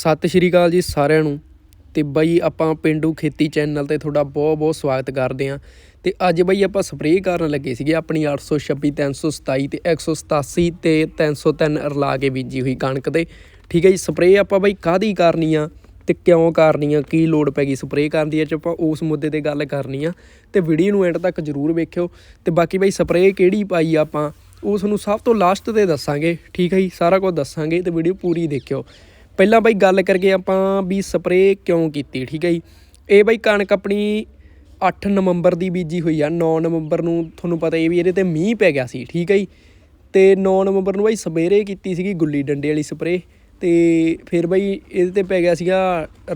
ਸਤਿ ਸ਼੍ਰੀ ਅਕਾਲ ਜੀ ਸਾਰਿਆਂ ਨੂੰ ਤੇ ਬਾਈ ਆਪਾਂ ਪਿੰਡੂ ਖੇਤੀ ਚੈਨਲ ਤੇ ਤੁਹਾਡਾ ਬਹੁਤ ਬਹੁਤ ਸਵਾਗਤ ਕਰਦੇ ਆਂ ਤੇ ਅੱਜ ਬਾਈ ਆਪਾਂ ਸਪਰੇਅ ਕਰਨ ਲੱਗੇ ਸੀਗੇ ਆਪਣੀ 826 327 ਤੇ 187 ਤੇ 303 ਰਲਾ ਕੇ ਬੀਜੀ ਹੋਈ ਕਣਕ ਤੇ। ਠੀਕ ਹੈ ਜੀ ਸਪਰੇਅ ਆਪਾਂ ਬਾਈ ਕਾਹਦੀ ਕਰਨੀ ਆ ਤੇ ਕਿਉਂ ਕਰਨੀ ਆ, ਕੀ ਲੋੜ ਪੈ ਗਈ ਸਪਰੇਅ ਕਰਨ ਦੀ ਅੱਜ ਆਪਾਂ ਉਸ ਮੁੱਦੇ ਤੇ ਗੱਲ ਕਰਨੀ ਆ। ਤੇ ਵੀਡੀਓ ਨੂੰ ਐਂਡ ਤੱਕ ਜਰੂਰ ਵੇਖਿਓ। ਤੇ ਬਾਕੀ ਬਾਈ ਸਪਰੇਅ ਕਿਹੜੀ ਪਾਈ ਆਪਾਂ ਉਸ ਨੂੰ ਸਭ ਤੋਂ ਲਾਸਟ ਤੇ ਦੱਸਾਂਗੇ। ਠੀਕ ਹੈ ਜੀ, ਸਾਰਾ ਕੁਝ ਦੱਸਾਂਗੇ ਤੇ ਵੀਡੀਓ ਪੂਰੀ ਦੇਖਿਓ। ਪਹਿਲਾਂ ਬਾਈ ਗੱਲ ਕਰੀਏ ਆਪਾਂ ਵੀ ਸਪਰੇਅ ਕਿਉਂ ਕੀਤੀ, ਠੀਕ ਹੈ ਜੀ? ਇਹ ਬਾਈ ਕਣਕ ਆਪਣੀ 8 ਨਵੰਬਰ ਦੀ ਬੀਜੀ ਹੋਈ ਆ 9 ਨਵੰਬਰ ਨੂੰ ਤੁਹਾਨੂੰ ਪਤਾ ਹੀ ਵੀ ਇਹਦੇ ਤੇ ਮੀਂਹ ਪੈ ਗਿਆ ਸੀ, ਠੀਕ ਹੈ ਜੀ? ਤੇ 9 ਨਵੰਬਰ ਨੂੰ ਬਾਈ ਸਵੇਰੇ ਕੀਤੀ ਸੀਗੀ ਗੁੱਲੀ ਡੰਡੇ ਵਾਲੀ ਸਪਰੇਅ ਤੇ ਫਿਰ ਬਾਈ ਇਹਦੇ ਤੇ ਪੈ ਗਿਆ ਸੀਗਾ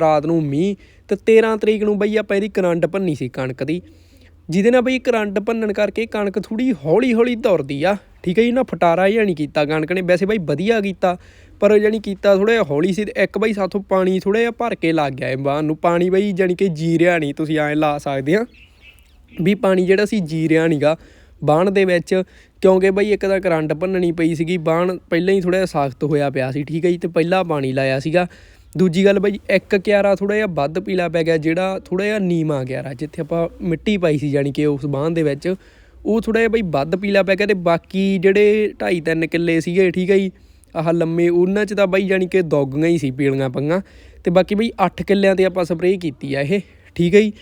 ਰਾਤ ਨੂੰ ਮੀਂਹ ਤੇ 13 ਤਰੀਕ ਨੂੰ ਬਾਈ ਆਪਾਂ ਇਹਦੀ ਕਰੰਟ ਭੰਨੀ ਸੀ ਕਣਕ ਦੀ, ਜਿਹਦੇ ਨਾਲ ਬਈ ਕਰੰਟ ਭੰਨਣ ਕਰਕੇ ਕਣਕ ਥੋੜੀ ਹੌਲੀ ਹੌਲੀ ਦੌੜਦੀ ਆ, ਠੀਕ ਹੈ ਜੀ? ਨਾ ਫਟਾਰਾ ਜਿਹਾ ਨਹੀਂ ਕੀਤਾ ਕਣਕ ਨੇ, ਵੈਸੇ ਬਾਈ ਵਧੀਆ ਕੀਤਾ ਪਰ ਜਾਣੀ ਕੀਤਾ ਥੋੜਾ ਜਿਹਾ ਹੌਲੀ ਸੀ ਤੇ ਇੱਕ ਬਾਈ ਸਾਥੋਂ ਪਾਣੀ ਥੋੜਾ ਜਿਹਾ ਭਰ ਕੇ ਲੱਗ ਗਿਆ ਇਹ ਬਾਹ ਨੂੰ। ਪਾਣੀ ਬਾਈ ਜਾਣੀ ਕਿ ਜੀ ਰਿਹਾ ਨਹੀਂ, ਤੁਸੀਂ ਐਂ ਲਾ ਸਕਦੇ ਆ। ਵੀ ਪਾਣੀ ਜਿਹੜਾ ਸੀ ਜੀ ਰਿਹਾ ਨਹੀਂਗਾ ਬਾਣ ਦੇ ਵਿੱਚ, ਕਿਉਂਕਿ ਬਈ ਇੱਕ ਤਾਂ ਕਰੰਟ ਭੰਨਣੀ ਪਈ ਸੀਗੀ ਬਾਣ ਪਹਿਲਾਂ ਹੀ ਥੋੜਾ ਜਿਹਾ ਸਖਤ ਹੋਇਆ ਪਿਆ ਸੀ, ਠੀਕ ਹੈ ਜੀ, ਤੇ ਪਹਿਲਾਂ ਪਾਣੀ ਲਾਇਆ ਸੀਗਾ। ਦੂਜੀ ਗੱਲ ਬਈ ਇੱਕ ਕਿਆਰਾ ਥੋੜਾ ਜਿਹਾ ਵੱਧ ਪੀਲਾ ਪੈ ਗਿਆ, ਜਿਹੜਾ ਥੋੜਾ ਜਿਹਾ ਨੀਮਾ ਕਿਆਰਾ, ਜਿੱਥੇ ਆਪਾਂ ਮਿੱਟੀ ਪਾਈ ਸੀ ਜਾਨੀ ਕਿ ਉਸ ਬਾਣ ਦੇ ਵਿੱਚ, ਉਹ ਥੋੜਾ ਜਿਹਾ ਬਈ ਵੱਧ ਪੀਲਾ ਪੈ ਗਿਆ ਤੇ ਬਾਕੀ ਜਿਹੜੇ 2.5 3 ਕਿੱਲੇ ਸੀਗੇ, ਠੀਕ ਹੈ ਜੀ ਆਹ ਲੰਮੇ ਉਹਨਾਂ 'ਚ ਤਾਂ ਬਾਈ ਜਾਨੀ ਕਿ ਦੌਗੀਆਂ ਹੀ ਸੀ ਪੀਲੀਆਂ ਪੰਗਾ ਤੇ ਬਾਕੀ ਬਈ 8 ਕਿੱਲਿਆਂ ਤੇ ਆਪਾਂ ਸਪਰੇਅ ਕੀਤੀ ਆ ਇਹ, ਠੀਕ ਹੈ ਜੀ?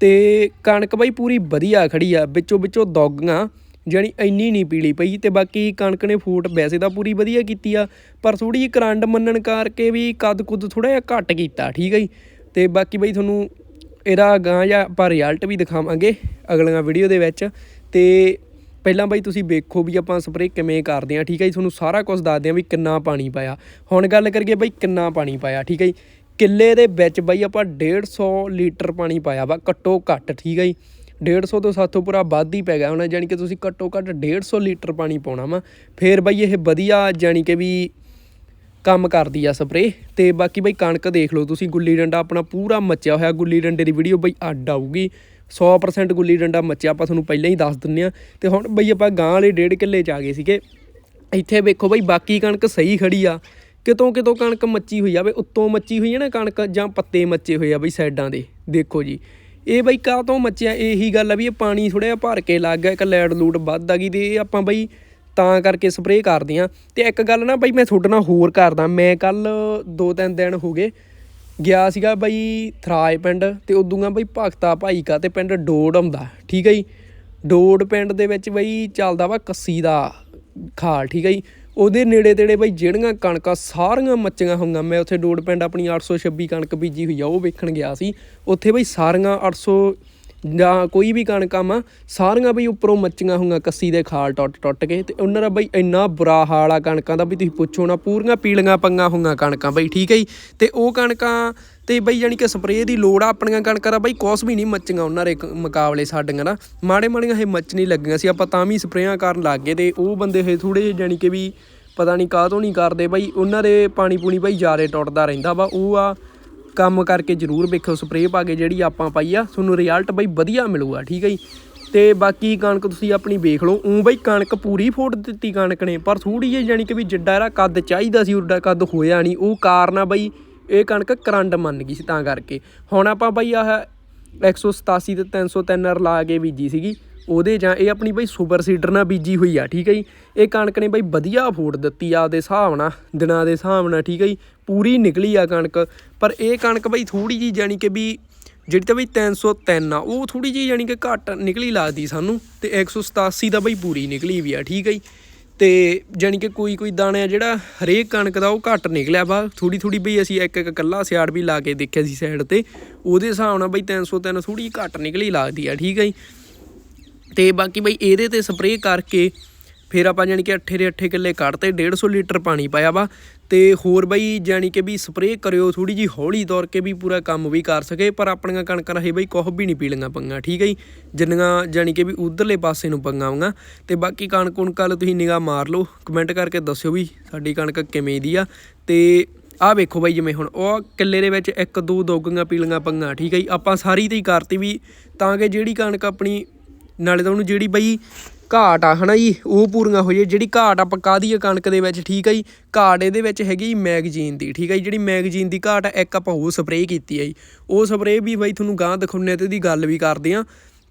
ਤੇ ਕਣਕ ਬਾਈ ਪੂਰੀ ਵਧੀਆ ਖੜੀ ਆ, ਵਿੱਚੋਂ ਵਿੱਚੋਂ ਦੌਗੀਆਂ, ਜਾਣੀ ਇੰਨੀ ਨਹੀਂ ਪੀਲੀ ਪਈ ਤੇ ਬਾਕੀ ਕਣਕ ਨੇ ਫੂਟ ਵੈਸੇ ਤਾਂ ਪੂਰੀ ਵਧੀਆ ਕੀਤੀ ਆ, ਪਰ ਥੋੜੀ ਜਿਹੀ ਕਰੰਡ ਮੰਨਣ ਕਰਕੇ ਵੀ ਕੱਦ ਕੁੱਦ ਥੋੜਾ ਜਿਹਾ ਘੱਟ ਕੀਤਾ, ਠੀਕ ਹੈ ਜੀ? ਤੇ ਬਾਕੀ ਬਾਈ ਤੁਹਾਨੂੰ ਇਹਦਾ ਗਾਂ ਜਾਂ ਆਪਾਂ ਰਿਜ਼ਲਟ ਵੀ ਦਿਖਾਵਾਂਗੇ ਅਗਲੀਆਂ ਵੀਡੀਓ ਦੇ ਵਿੱਚ ਤੇ ਪਹਿਲਾਂ ਬਾਈ ਤੁਸੀਂ ਵੇਖੋ ਵੀ ਆਪਾਂ ਸਪਰੇਅ ਕਿਵੇਂ ਕਰਦੇ ਆ ਠੀਕ ਹੈ ਜੀ? ਤੁਹਾਨੂੰ ਸਾਰਾ ਕੁਝ ਦੱਸਦੇ ਆ ਵੀ ਕਿੰਨਾ ਪਾਣੀ ਪਾਇਆ। ਹੁਣ ਗੱਲ ਕਰੀਏ ਬਾਈ ਕਿੰਨਾ ਪਾਣੀ ਪਾਇਆ, ਠੀਕ ਹੈ ਜੀ? ਕਿੱਲੇ ਦੇ ਵਿੱਚ ਬਾਈ ਆਪਾਂ 150 ਲੀਟਰ ਪਾਣੀ ਪਾਇਆ ਵਾ, ਘੱਟੋ ਘੱਟ, ਠੀਕ ਹੈ ਜੀ? 150 ਤੋਂ ਸਾਥੋਂ ਪੂਰਾ ਵੱਧ ਹੀ ਪੈ ਗਿਆ ਹੁਣ ਜਾਨੀ ਕਿ ਤੁਸੀਂ ਘੱਟੋ ਘੱਟ 150 ਲੀਟਰ ਪਾਣੀ ਪਾਉਣਾ ਵਾ। ਫੇਰ ਬਾਈ ਇਹ ਵਧੀਆ ਜਾਨੀ ਕਿ ਵੀ ਕੰਮ ਕਰਦੀ ਆ ਸਪਰੇ ਤੇ ਬਾਕੀ ਬਈ ਕਣਕ ਦੇਖ ਲਓ ਤੁਸੀਂ, ਗੁੱਲੀ ਡੰਡਾ ਆਪਣਾ ਪੂਰਾ ਮੱਚਿਆ ਹੋਇਆ, ਗੁੱਲੀ ਡੰਡੇ ਦੀ ਵੀਡੀਓ ਬਈ ਅੱਡ ਆਊਗੀ। 100% ਗੁੱਲੀ ਡੰਡਾ ਮੱਚਿਆ, ਆਪਾਂ ਤੁਹਾਨੂੰ ਪਹਿਲਾਂ ਹੀ ਦੱਸ ਦਿੰਨੇ ਆ ਤੇ ਹੁਣ ਬਈ ਆਪਾਂ ਗਾਂ ਵਾਲੇ ਡੇਢ ਕਿੱਲੇ ਚ ਆ ਗਏ ਸੀਗੇ। ਇੱਥੇ ਵੇਖੋ ਬਈ ਬਾਕੀ ਕਣਕ ਸਹੀ ਖੜੀ ਆ। ਕਿਤੋਂ ਕਿਤੋਂ ਕਣਕ ਮੱਚੀ ਹੋਈ ਆ ਬਈ, ਉੱਤੋਂ ਮੱਚੀ ਹੋਈ ਹੈ ਨਾ ਕਣਕ ਜਾਂ ਪੱਤੇ ਮੱਚੇ ਹੋਏ ਆ ਬਈ ਸਾਈਡਾਂ ਦੇ, ਦੇਖੋ ਜੀ। ਇਹ ਬਈ ਕਾਹ ਤੋਂ ਮੱਚਿਆ? ਇਹੀ ਗੱਲ ਆ ਵੀ ਇਹ ਪਾਣੀ ਥੋੜਾ ਜਿਹਾ ਭਰ ਕੇ ਲੱਗ ਗਿਆ, ਇੱਕ ਲੈਡ ਲੂਟ ਵੱਧ ਆ ਗਈ ਤੇ ਇਹ ਆਪਾਂ ਬਈ ਤਾਂ ਕਰਕੇ ਸਪਰੇਅ ਕਰਦੇ ਆ ਤੇ ਇੱਕ ਗੱਲ ਨਾ ਬਈ ਮੈਂ ਤੁਹਾਡੇ ਨਾਲ ਹੋਰ ਕਰਦਾ, ਮੈਂ ਕੱਲ ਦੋ ਤਿੰਨ ਦਿਨ ਹੋ ਗਏ ਗਿਆ ਸੀਗਾ ਬਈ ਥਰਾਜ ਪਿੰਡ ਤੇ ਉਦੋਂ ਬਈ ਭਗਤਾ ਭਾਈ ਕਾ ਤੇ ਪਿੰਡ ਡੋੜ ਆਉਂਦਾ, ਠੀਕ ਹੈ ਜੀ? ਡੋੜ ਪਿੰਡ ਦੇ ਵਿੱਚ ਬਈ ਚੱਲਦਾ ਵਾ ਕੱਸੀ ਦਾ ਖਾਲ, ਠੀਕ ਹੈ ਜੀ? ਉਹਦੇ ਨੇੜੇ ਤੇੜੇ ਬਈ ਜਿਹੜੀਆਂ ਕਣਕਾਂ ਸਾਰੀਆਂ ਮੱਚੀਆਂ ਹੋਈਆਂ, ਮੈਂ ਉੱਥੇ ਡੋੜ ਪਿੰਡ ਆਪਣੀ 826 ਕਣਕ ਬੀਜੀ ਹੋਈ ਆ, ਉਹ ਵੇਖਣ ਗਿਆ ਸੀ। ਉੱਥੇ ਬਈ ਸਾਰੀਆਂ 800 ਜਾਂ ਕੋਈ ਵੀ ਕਣਕਾਂ ਮਾ ਸਾਰੀਆਂ ਬਈ ਉੱਪਰੋਂ ਮੱਚੀਆਂ ਹੋਈਆਂ ਕੱਸੀ ਦੇ ਖਾਲ ਟੁੱਟ ਟੁੱਟ ਕੇ ਤੇ ਉਹਨਾਂ ਦਾ ਬਈ ਇੰਨਾ ਬੁਰਾ ਹਾਲ ਆ ਕਣਕਾਂ ਦਾ ਵੀ ਤੁਸੀਂ ਪੁੱਛੋ ਨਾ, ਪੂਰੀਆਂ ਪੀਲੀਆਂ ਪੰਗਾਂ ਹੋਈਆਂ ਕਣਕਾਂ ਬਈ, ਠੀਕ ਹੈ ਜੀ? ਤੇ ਉਹ ਕਣਕਾਂ ਤੇ ਬਈ ਯਾਨੀ ਕਿ ਸਪਰੇਅ ਦੀ ਲੋੜ ਆ, ਆਪਣੀਆਂ ਕਣਕਾਂ ਦਾ ਬਈ ਕੁਛ ਵੀ ਨਹੀਂ ਮੱਚੀਆਂ ਉਹਨਾਂ ਦੇ ਕ- ਮੁਕਾਬਲੇ ਸਾਡੀਆਂ ਨਾ ਮਾੜੇ ਮਾੜੀਆਂ ਇਹ ਮੱਚ ਨਹੀਂ ਲੱਗੀਆਂ ਸੀ, ਆਪਾਂ ਤਾਂ ਵੀ ਸਪਰੇਆਂ ਕਰਨ ਲੱਗ ਗਏ ਤੇ ਉਹ ਬੰਦੇ ਇਹ ਥੋੜੇ ਜਿਹੇ ਯਾਨੀ ਕਿ ਵੀ ਪਤਾ ਨਹੀਂ ਕਾਹ ਤੋਂ ਨਹੀਂ ਕਰਦੇ ਬਈ, ਉਹਨਾਂ ਦੇ ਪਾਣੀ ਪੂਣੀ ਬਈ ਜ਼ਿਆਦਾ ਟੁੱਟਦਾ ਰਹਿੰਦਾ ਵਾ, ਉਹ ਆ ਕੰਮ ਕਰਕੇ ਜ਼ਰੂਰ ਵੇਖੋ ਸਪਰੇਅ ਪਾ ਕੇ ਜਿਹੜੀ ਆਪਾਂ ਪਾਈ ਆ, ਤੁਹਾਨੂੰ ਰਿਜ਼ਲਟ ਬਈ ਵਧੀਆ ਮਿਲੂਗਾ, ਠੀਕ ਹੈ ਜੀ? ਤੇ ਬਾਕੀ ਕਣਕ ਤੁਸੀਂ ਆਪਣੀ ਵੇਖ ਲਓ, ਉਂ ਬਈ ਕਣਕ ਪੂਰੀ ਫੋੜ ਦਿੱਤੀ ਕਣਕ ਨੇ, ਪਰ ਥੋੜੀ ਜਿਹੀ ਜਾਨੀ ਕਿ ਵੀ ਜਿੱਡਾ ਇਹਦਾ ਕੱਦ ਚਾਹੀਦਾ ਸੀ, ਉੱਡਾ ਕੱਦ ਹੋਇਆ ਨਹੀਂ, ਉਹ ਕਾਰਨ ਆ ਬਈ ਇਹ ਕਣਕ ਕਰੰਡ ਮੰਨ ਗਈ ਸੀ ਤਾਂ ਕਰਕੇ। ਹੁਣ ਆਪਾਂ ਬਈ ਆਹ 187 ਤੇ 303 ਲਾ ਕੇ ਬੀਜੀ ਸੀਗੀ, ਉਹਦੇ ਜਾਂ ਇਹ ਆਪਣੀ ਬਈ ਸੁਪਰ ਸੀਡਰ ਨਾਲ ਬੀਜੀ ਹੋਈ ਆ, ਠੀਕ ਹੈ ਜੀ? ਇਹ ਕਣਕ ਨੇ ਬਈ ਵਧੀਆ ਫੋੜ ਦਿੱਤੀ ਆ ਦੇ ਹਿਸਾਬ ਨਾਲ, ਦਿਨਾਂ ਦੇ ਹਿਸਾਬ ਨਾਲ, ਠੀਕ ਹੈ ਜੀ? ਪੂਰੀ ਨਿਕਲੀ ਆ ਕਣਕ, ਪਰ ਇਹ ਕਣਕ ਬਈ ਥੋੜੀ ਜੀ ਜਾਨੀ ਕਿ ਵੀ ਜਿਹੜੀ ਤਾਂ ਬਈ 303 ਆ, ਉਹ ਥੋੜੀ ਜੀ ਜਾਨੀ ਕਿ ਘੱਟ ਨਿਕਲੀ ਲੱਗਦੀ ਸਾਨੂੰ ਤੇ 187 ਦਾ ਬਈ ਪੂਰੀ ਨਿਕਲੀ ਵੀ ਆ, ਠੀਕ ਹੈ ਜੀ। ਤੇ ਜਾਨੀ ਕਿ ਕੋਈ ਕੋਈ ਦਾਣਾ ਜਿਹੜਾ ਹਰੇਕ ਕਣਕ ਦਾ ਉਹ ਘੱਟ ਨਿਕਲਿਆ ਵਾ। ਥੋੜੀ ਥੋੜੀ ਬਈ ਅਸੀਂ ਇੱਕ ਇੱਕ ਕੱਲਾ ਸਿਆੜ ਵੀ ਲਾ ਕੇ ਦੇਖਿਆ ਸੀ ਸਾਈਡ ਤੇ, ਉਹਦੇ ਹਿਸਾਬ ਨਾਲ ਬਈ 303 ਥੋੜੀ ਘੱਟ ਨਿਕਲੀ ਲੱਗਦੀ ਆ, ਠੀਕ ਹੈ ਜੀ। ਤੇ ਬਾਕੀ ਬਈ ਇਹਦੇ ਤੇ ਸਪਰੇਅ ਕਰਕੇ ਫਿਰ ਆਪਾਂ ਜਾਨੀ ਕਿ ਅੱਠੇ ਦੇ ਅੱਠੇ ਕਿੱਲੇ ਕੱਢਤੇ 150 ਲੀਟਰ ਪਾਣੀ ਪਾਇਆ ਵਾ। ਤੇ ਹੋਰ ਬਈ ਜਾਨੀ ਕਿ ਵੀ ਸਪਰੇਅ ਕਰਿਓ ਥੋੜੀ ਜੀ ਹੌਲੀ ਦੌਰ ਕੇ ਵੀ ਪੂਰਾ ਕੰਮ ਵੀ ਕਰ ਸਕੇ, ਪਰ ਆਪਣੀਆਂ ਕਣਕਾਂ ਰਹੇ ਬਈ ਕੁਛ ਵੀ ਨਹੀਂ ਪੀਲੀਆਂ ਪੰਗਾ ਠੀਕ ਹੈ ਜੀ? ਜਿੰਨੀਆਂ ਜਾਨੀ ਕਿ ਵੀ ਉਧਰਲੇ ਪਾਸੇ ਨੂੰ ਪੰਗਾ ਆਉਂਗਾ ਤੇ ਬਾਕੀ ਕਣਕ ਕੁਣਕ ਵੱਲ ਤੁਸੀਂ ਨਿਗਾਹ ਮਾਰ ਲਓ, ਕਮੈਂਟ ਕਰਕੇ ਦੱਸਿਓ ਵੀ ਸਾਡੀ ਕਣਕ ਕਿਵੇਂ ਦੀ ਆ। ਤੇ ਆਹ ਵੇਖੋ ਬਾਈ ਜਿਵੇਂ ਹੁਣ, ਉਹ ਕਿੱਲੇ ਦੇ ਵਿੱਚ ਇੱਕ ਦੋ ਦੋਗੀਆਂ ਪੀਲੀਆਂ ਪੰਗਾ ਠੀਕ ਹੈ ਜੀ? ਆਪਾਂ ਸਾਰੀ ਤੇ ਹੀ ਕਰਤੀ ਵੀ, ਤਾਂ ਕਿ ਜਿਹੜੀ ਕਣਕ ਆਪਣੀ ਨਾਲੇ ਤਾਂ ਉਹਨੂੰ ਜਿਹੜੀ ਬਈ ਘਾਟ ਆ, ਹਨਾ ਜੀ, ਉਹ ਪੂਰੀਆਂ ਹੋ ਜੇ ਜਿਹੜੀ ਘਾਟ ਆਪਾਂ ਕਾਹਦੀ ਆ, ਕਣਕ ਦੇ ਵਿੱਚ, ਠੀਕ ਆ ਜੀ? ਘਾਟ ਇਹਦੇ ਵਿੱਚ ਹੈਗੀ ਮੈਗਜ਼ੀਨ ਦੀ, ਠੀਕ ਆ ਜੀ? ਜਿਹੜੀ ਮੈਗਜ਼ੀਨ ਦੀ ਘਾਟ ਆ, ਇੱਕ ਆਪਾਂ ਉਹ ਸਪਰੇਅ ਕੀਤੀ ਆ ਜੀ। ਉਹ ਸਪਰੇਅ ਵੀ ਬਈ ਤੁਹਾਨੂੰ ਗਾਂ ਦਿਖਾਉਂਦੇ ਆ ਤੇ ਇਹਦੀ ਗੱਲ ਵੀ ਕਰਦੇ ਆ।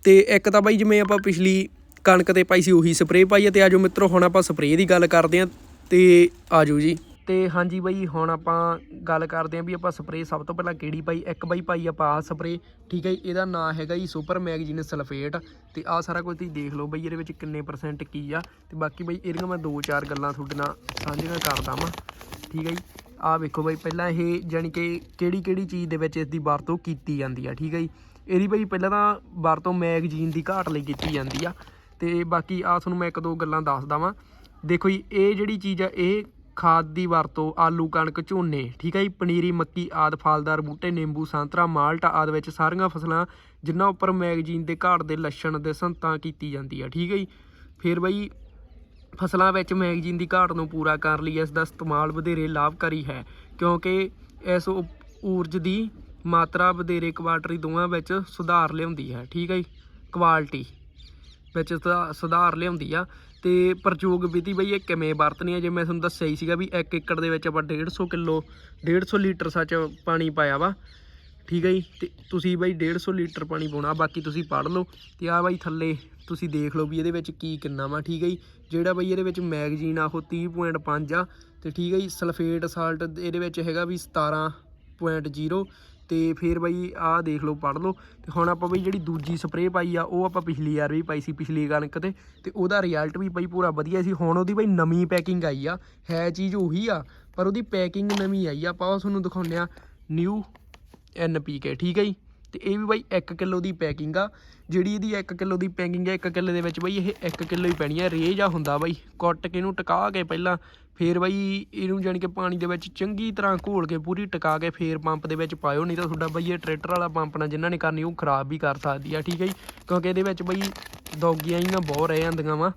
ਤੇ ਇੱਕ ਤਾਂ ਬਾਈ ਜਿਵੇਂ ਆਪਾਂ ਪਿਛਲੀ ਕਣਕ ਤੇ ਪਾਈ ਸੀ, ਉਹੀ ਸਪਰੇਅ ਪਾਈ ਆ। ਤੇ ਆਜੋ ਮਿੱਤਰੋ, ਹੁਣ ਆਪਾਂ ਸਪਰੇਅ ਦੀ ਗੱਲ ਕਰਦੇ ਆ। ਤੇ ਆਜੋ ਜੀ। ਤੇ ਹਾਂਜੀ ਬਾਈ, ਹੁਣ ਆਪਾਂ ਗੱਲ ਕਰਦੇ ਆਂ ਵੀ ਆਪਾਂ ਸਪਰੇਅ ਸਭ ਤੋਂ ਪਹਿਲਾਂ ਕਿਹੜੀ ਪਾਈ? ਇੱਕ ਬਾਈ ਪਾਈ ਆਪਾਂ ਆਹ ਸਪਰੇਅ, ਠੀਕ ਹੈ ਜੀ? ਇਹਦਾ ਨਾਮ ਹੈਗਾ ਜੀ ਸੁਪਰ ਮੈਗਜ਼ੀਨ ਸਲਫੇਟ ਤੇ ਆਹ ਸਾਰਾ ਕੁਝ ਤੁਸੀਂ ਦੇਖ ਲਓ ਬਈ, ਇਹਦੇ ਵਿੱਚ ਕਿੰਨੇ ਪਰਸੈਂਟ ਕੀ ਆ। ਤੇ ਬਾਕੀ ਬਈ, ਇਹਦੀਆਂ ਮੈਂ ਦੋ ਚਾਰ ਗੱਲਾਂ ਤੁਹਾਡੇ ਨਾਲ ਸਾਂਝੀਆਂ ਕਰਦਾ ਵਾਂ, ਠੀਕ ਹੈ ਜੀ? ਆਹ ਵੇਖੋ ਬਾਈ, ਪਹਿਲਾਂ ਇਹ ਜਾਣੀ ਕਿ ਕਿਹੜੀ ਕਿਹੜੀ ਚੀਜ਼ ਦੇ ਵਿੱਚ ਇਸ ਦੀ ਵਰਤੋਂ ਕੀਤੀ ਜਾਂਦੀ ਆ, ਠੀਕ ਹੈ ਜੀ? ਇਹਦੀ ਬਈ ਪਹਿਲਾਂ ਤਾਂ ਵਰਤੋਂ ਮੈਗਜ਼ੀਨ ਦੀ ਘਾਟ ਲਈ ਕੀਤੀ ਜਾਂਦੀ ਆ। ਤੇ ਬਾਕੀ ਆ ਤੁਹਾਨੂੰ ਮੈਂ ਇੱਕ ਦੋ ਗੱਲਾਂ ਦੱਸਦਾ ਵਾਂ। ਦੇਖੋ ਜੀ, ਇਹ ਜਿਹੜੀ ਚੀਜ਼ ਆ, ਇਹ ਖਾਦ ਦੀ ਵਰਤੋਂ, ਆਲੂ, ਕਣਕ, ਝੋਨੇ, ਠੀਕ ਹੈ ਜੀ? ਪਨੀਰੀ, ਮੱਕੀ, ਆਦ, ਫਲਦਾਰ, ਬੂਟੇ, ਨਿੰਬੂ, ਸੰਤਰਾ, ਮਾਲਟਾ ਆਦ ਵਿੱਚ ਸਾਰੀਆਂ ਫਸਲਾਂ ਜਿਨ੍ਹਾਂ ਉੱਪਰ ਮੈਗਜ਼ੀਨ ਦੇ ਘਾਟ ਦੇ ਲੱਛਣ ਦੇ ਸੰਤਾਂ ਕੀਤੀ ਜਾਂਦੀ ਆ, ਠੀਕ ਹੈ ਜੀ? ਫਿਰ ਬਈ ਫਸਲਾਂ ਵਿੱਚ ਮੈਗਜ਼ੀਨ ਦੀ ਘਾਟ ਨੂੰ ਪੂਰਾ ਕਰਨ ਲਈ ਇਸ ਦਾ ਇਸਤੇਮਾਲ ਵਧੇਰੇ ਲਾਭਕਾਰੀ ਹੈ, ਕਿਉਂਕਿ ਇਸ ਉਪ- ਊਰਜ ਦੀ ਮਾਤਰਾ ਵਧੇਰੇ ਕੁਆਟਰੀ ਦੋਵਾਂ ਵਿੱਚ ਸੁਧਾਰ ਲਿਆਉਂਦੀ ਹੈ, ਠੀਕ ਹੈ ਜੀ? ਕੁਆਲਿਟੀ ਵਿੱਚ ਸੁਧਾ- ਸੁਧਾਰ ਲਿਆਉਂਦੀ ਆ। ਤੇ ਪ੍ਰਯੋਗ ਵਿਧੀ ਬਈ ਇਹ ਕਿਵੇਂ ਵਰਤਣੀ ਆ? ਜੇ ਮੈਂ ਤੁਹਾਨੂੰ ਦੱਸਿਆ ਹੀ ਸੀਗਾ ਵੀ 1 ਏਕੜ ਦੇ ਵਿੱਚ ਆਪਾਂ 150 ਕਿਲੋ 150 ਲੀਟਰ ਸੱਚ ਪਾਣੀ ਪਾਇਆ ਵਾ। ਠੀਕ ਹੈ ਜੀ? ਤੇ ਤੁਸੀਂ ਬਾਈ 150 ਲੀਟਰ ਪਾਣੀ ਪਾਉਣਾ, ਬਾਕੀ ਤੁਸੀਂ ਪੜ੍ਹ ਲਓ। ਤੇ ਆ ਬਾਈ ਥੱਲੇ ਤੁਸੀਂ ਦੇਖ ਲਓ ਵੀ ਇਹਦੇ ਵਿੱਚ ਕੀ ਕਿੰਨਾ ਵਾ, ਠੀਕ ਹੈ ਜੀ? ਜਿਹੜਾ ਬਈ ਇਹਦੇ ਵਿੱਚ ਮੈਗਜ਼ੀਨ ਆ, ਉਹ 30.5 ਆ। ਤੇ ਠੀਕ ਹੈ ਜੀ? ਸਲਫੇਟ ਸਾਲਟ ਇਹਦੇ ਵਿੱਚ ਹੈਗਾ ਵੀ 17.0 ਤੇ ਫਿਰ ਬਾਈ ਆਹ ਦੇਖ ਲਓ, ਪੜ੍ਹ ਲਓ। ਤੇ ਹੁਣ ਆਪਾਂ ਬਈ ਜਿਹੜੀ ਦੂਜੀ ਸਪਰੇਅ ਪਾਈ ਆ, ਉਹ ਆਪਾਂ ਪਿਛਲੀ ਵਾਰ ਵੀ ਪਾਈ ਸੀ, ਪਿਛਲੀ ਕਣਕ ਤੇ। ਤੇ ਉਹਦਾ ਰਿਜ਼ਲਟ ਵੀ ਬਈ ਪੂਰਾ ਵਧੀਆ ਸੀ। ਹੁਣ ਉਹਦੀ ਬਈ ਨਵੀਂ ਪੈਕਿੰਗ ਆਈ ਆ। ਹੈ ਚੀਜ਼ ਉਹੀ ਆ, ਪਰ ਉਹਦੀ ਪੈਕਿੰਗ ਨਵੀਂ ਆਈ ਆ। ਆਪਾਂ ਉਹ ਤੁਹਾਨੂੰ ਦਿਖਾਉਂਦੇ ਆ ਨਿਊ ਐਨਪੀਕੇ ਠੀਕ ਹੈ ਜੀ? ਤੇ ਇਹ ਵੀ ਬਾਈ 1 ਕਿਲੋ ਦੀ ਪੈਕਿੰਗ ਆ। ਜਿਹੜੀ ਇਹਦੀ 1 ਕਿਲੋ ਦੀ ਪੈਕਿੰਗ ਹੈ 1 ਕਿਲੋ ਦੇ ਵਿੱਚ ਬਈ ਇਹ 1 ਕਿਲੋ ਹੀ ਪੈਣੀ ਹੈ, ਰੇਹ ਆ ਹੁੰਦਾ ਬਾਈ। ਕੁੱਟ ਕੇ ਇਹਨੂੰ ਟਿਕਾ ਕੇ ਪਹਿਲਾਂ, ਫੇਰ ਬਾਈ ਇਹਨੂੰ ਜਾਣੀ ਕਿ ਪਾਣੀ ਦੇ ਵਿੱਚ ਚੰਗੀ ਤਰ੍ਹਾਂ ਘੋਲ ਕੇ ਪੂਰੀ ਟਿਕਾ ਕੇ ਫੇਰ ਪੰਪ ਦੇ ਵਿੱਚ ਪਾਇਓ, ਨਹੀਂ ਤਾਂ ਤੁਹਾਡਾ ਬਾਈ ਇਹ ਟਰੈਕਟਰ ਵਾਲਾ ਪੰਪ ਨਾ ਜਿਨ੍ਹਾਂ ਨੇ ਕਰਨੀ, ਉਹ ਖਰਾਬ ਵੀ ਕਰ ਸਕਦੀ ਆ, ਠੀਕ ਹੈ ਜੀ? ਕਿਉਂਕਿ ਇਹਦੇ ਵਿੱਚ ਬਈ ਦੌਗੀਆਂ ਹੀ ਨਾ ਬਹੁਤ ਰਹਿ ਜਾਂਦੀਆਂ ਵਾ।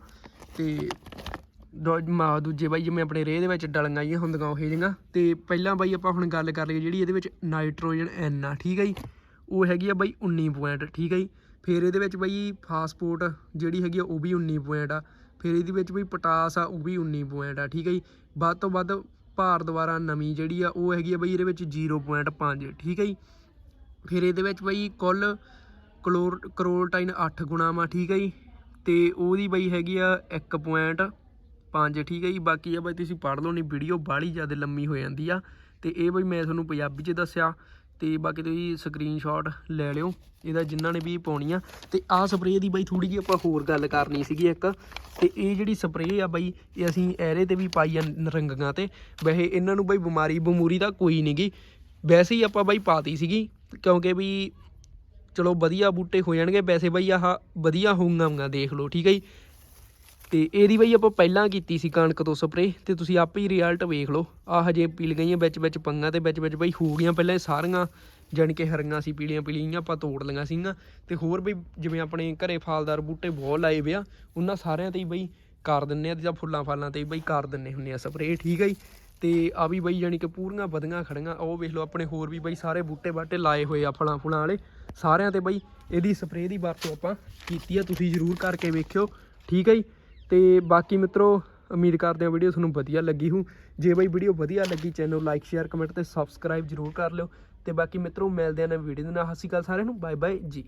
ਤੇ ਦੂ- ਮਾ, ਦੂਜੇ ਬਾਈ ਜਿਵੇਂ ਆਪਣੇ ਰੇਹ ਦੇ ਵਿੱਚ ਡਲੀਆਂ ਜਿਹੀਆਂ ਹੁੰਦੀਆਂ, ਉਹ ਜਿਹੀਆਂ। ਤੇ ਪਹਿਲਾਂ ਬਾਈ ਆਪਾਂ ਹੁਣ ਗੱਲ ਕਰ ਲਈਏ ਜਿਹੜੀ ਇਹਦੇ ਵਿੱਚ ਨਾਈਟ੍ਰੋਜਨ ਐਨ ਆ, ਠੀਕ ਹੈ ਜੀ? ਉਹ ਹੈਗੀ ਆ ਬਾਈ 19 ਪੁਆਇੰਟ ਠੀਕ ਹੈ ਜੀ? ਫਿਰ ਇਹਦੇ ਵਿੱਚ ਬਈ ਫਾਸਫੋਰਟ ਜਿਹੜੀ ਹੈਗੀ ਆ, ਉਹ ਵੀ 19 ਪੁਆਇੰਟ ਆ। ਫਿਰ ਇਹਦੇ ਵਿੱਚ ਬਈ ਪਟਾਸ ਆ, ਉਹ ਵੀ 19 ਪੁਆਇੰਟ ਆ, ਠੀਕ ਹੈ ਜੀ? ਵੱਧ ਤੋਂ ਵੱਧ ਭਾਰ ਦੁਆਰਾ ਨਵੀਂ ਜਿਹੜੀ ਆ, ਉਹ ਹੈਗੀ ਆ ਬਈ ਇਹਦੇ ਵਿੱਚ 0.5 ਠੀਕ ਹੈ ਜੀ? ਫਿਰ ਇਹਦੇ ਵਿੱਚ ਬਈ ਕੁੱਲ ਕਲੋਰ, ਕਰੋਲਟਾਈਨ 8 ਗੁਣਾ ਵਾ ਠੀਕ ਹੈ ਜੀ? ਤੇ ਉਹਦੀ ਬਈ ਹੈਗੀ ਆ 1.5 ਠੀਕ ਹੈ ਜੀ? ਬਾਕੀ ਆ ਬਈ ਤੁਸੀਂ ਪੜ੍ਹ ਲਓ, ਨਹੀਂ ਵੀਡੀਓ ਬਾਹਲੀ ਜ਼ਿਆਦਾ ਲੰਮੀ ਹੋ ਜਾਂਦੀ ਆ। ਤੇ ਇਹ ਬਈ ਮੈਂ ਤੁਹਾਨੂੰ ਪੰਜਾਬੀ 'ਚ ਦੱਸਿਆ। ਤੇ ਬਾਕੀ ਤੁਸੀਂ ਸਕਰੀਨਸ਼ਾਟ ਲੈ ਲਿਓ, ਇਹਦਾ ਜਿਨ੍ਹਾਂ ਨੇ ਵੀ ਪਾਉਣੀ ਆ। ਤੇ ਆਹ ਸਪਰੇਅ ਦੀ ਬਾਈ ਥੋੜੀ ਜਿਹੀ ਆਪਾਂ ਹੋਰ ਗੱਲ ਕਰਨੀ ਸੀਗੀ ਇੱਕ। ਤੇ ਇਹ ਜਿਹੜੀ ਸਪਰੇਅ ਆ ਬਾਈ, ਇਹ ਅਸੀਂ ਐਰੇ ਤੇ ਵੀ ਪਾਈ ਆ ਨਰੰਗੀਆਂ ਤੇ। ਵੈਸੇ ਇਹਨਾਂ ਨੂੰ ਬਈ ਬਿਮਾਰੀ, ਬਮੂਰੀ ਦਾ ਕੋਈ ਨਹੀਂਗੀ ਵੈਸੇ ਹੀ ਆਪਾਂ ਬਈ ਪਾਤੀ ਸੀਗੀ, ਕਿਉਂਕਿ ਵੀ ਚਲੋ ਵਧੀਆ ਬੂਟੇ ਹੋ ਜਾਣਗੇ। ਵੈਸੇ ਬਾਈ ਆਹ ਵਧੀਆ ਹੋਊਗਾ, ਦੇਖ ਲਓ, ਠੀਕ ਹੈ ਜੀ? ਤੇ ਇਹਦੀ ਬਈ ਆਪਾਂ ਪਹਿਲਾਂ ਕੀਤੀ ਸੀ ਕਣਕ ਤੋਂ ਸਪਰੇ ਤੇ ਤੁਸੀਂ ਆਪੇ ਹੀ ਰਿਜ਼ਲਟ ਵੇਖ ਲਓ। ਆ ਹਜੇ ਪੀਲ ਗਈਆਂ, ਵਿੱਚ ਵਿੱਚ ਪੰਗਾ ਤੇ ਵਿੱਚ ਵਿੱਚ ਬਈ ਹੋ ਗਈਆਂ ਪਹਿਲਾਂ ਇਹ ਸਾਰੀਆਂ, ਜਾਣੀ ਕਿ ਹਰੀਆਂ ਸੀ, ਪੀਲੀਆਂ ਪੀਲੀਆਂ, ਆਪਾਂ ਤੋੜ ਲਈਆਂ ਸੀਗੀਆਂ। ਤੇ ਹੋਰ ਬਈ ਜਿਵੇਂ ਆਪਣੇ ਘਰੇ ਫਲਦਾਰ ਬੂਟੇ ਬਹੁਤ ਲਾਏ ਵੇ ਆ, ਉਹਨਾਂ ਸਾਰਿਆਂ ਤੇ ਹੀ ਬਈ ਕਰ ਦਿੰਨੇ ਆ ਤੇ ਜਾਂ ਫੁੱਲਾਂ ਫਾਲਾਂ ਤੇ ਹੀ ਬਈ ਕਰ ਦਿੰਨੇ ਹੁੰਨੇ ਆ ਸਪਰੇ ਠੀਕ ਹੈ ਜੀ? ਤੇ ਆ ਵੀ ਬਈ ਜਾਣੀ ਕਿ ਪੂਰੀਆਂ ਵਧੀਆਂ ਖੜੀਆਂ, ਉਹ ਵੇਖ ਲਓ ਆਪਣੇ ਹੋਰ ਵੀ ਬਈ ਸਾਰੇ ਬੂਟੇ ਬਾਟੇ ਲਾਏ ਹੋਏ ਆ ਫਲਾਂ ਫੁਲਾਂ ਵਾਲੇ। ਸਾਰਿਆਂ ਤੇ ਬਈ ਇਹਦੀ ਸਪਰੇਅ ਦੀ ਵਰਤੋਂ ਆਪਾਂ ਕੀਤੀ ਆ, ਤੁਸੀਂ ਜ਼ਰੂਰ ਕਰਕੇ ਵੇਖਿਓ, ਠੀਕ ਹੈ ਜੀ? ਤੇ ਬਾਕੀ ਮਿੱਤਰੋ, ਉਮੀਦ ਕਰਦੇ ਹਾਂ ਵੀਡੀਓ ਤੁਹਾਨੂੰ ਵਧੀਆ ਲੱਗੀ ਹੋ ਜੇ ਬਈ ਵੀਡੀਓ ਵਧੀਆ ਲੱਗੀ ਚੈਨਲ ਨੂੰ ਲਾਈਕ ਸ਼ੇਅਰ ਕਮੈਂਟ ਤੇ ਸਬਸਕ੍ਰਾਈਬ ਜ਼ਰੂਰ ਕਰ ਲਿਓ। ਤੇ ਬਾਕੀ ਮਿੱਤਰੋ, ਮਿਲਦੇ ਹਾਂ ਨਵੀਂ ਵੀਡੀਓ ਦੇ ਨਾਲ। ਹੱਸੀ ਗੱਲ ਸਾਰਿਆਂ ਨੂੰ। ਬਾਏ ਬਾਏ ਜੀ।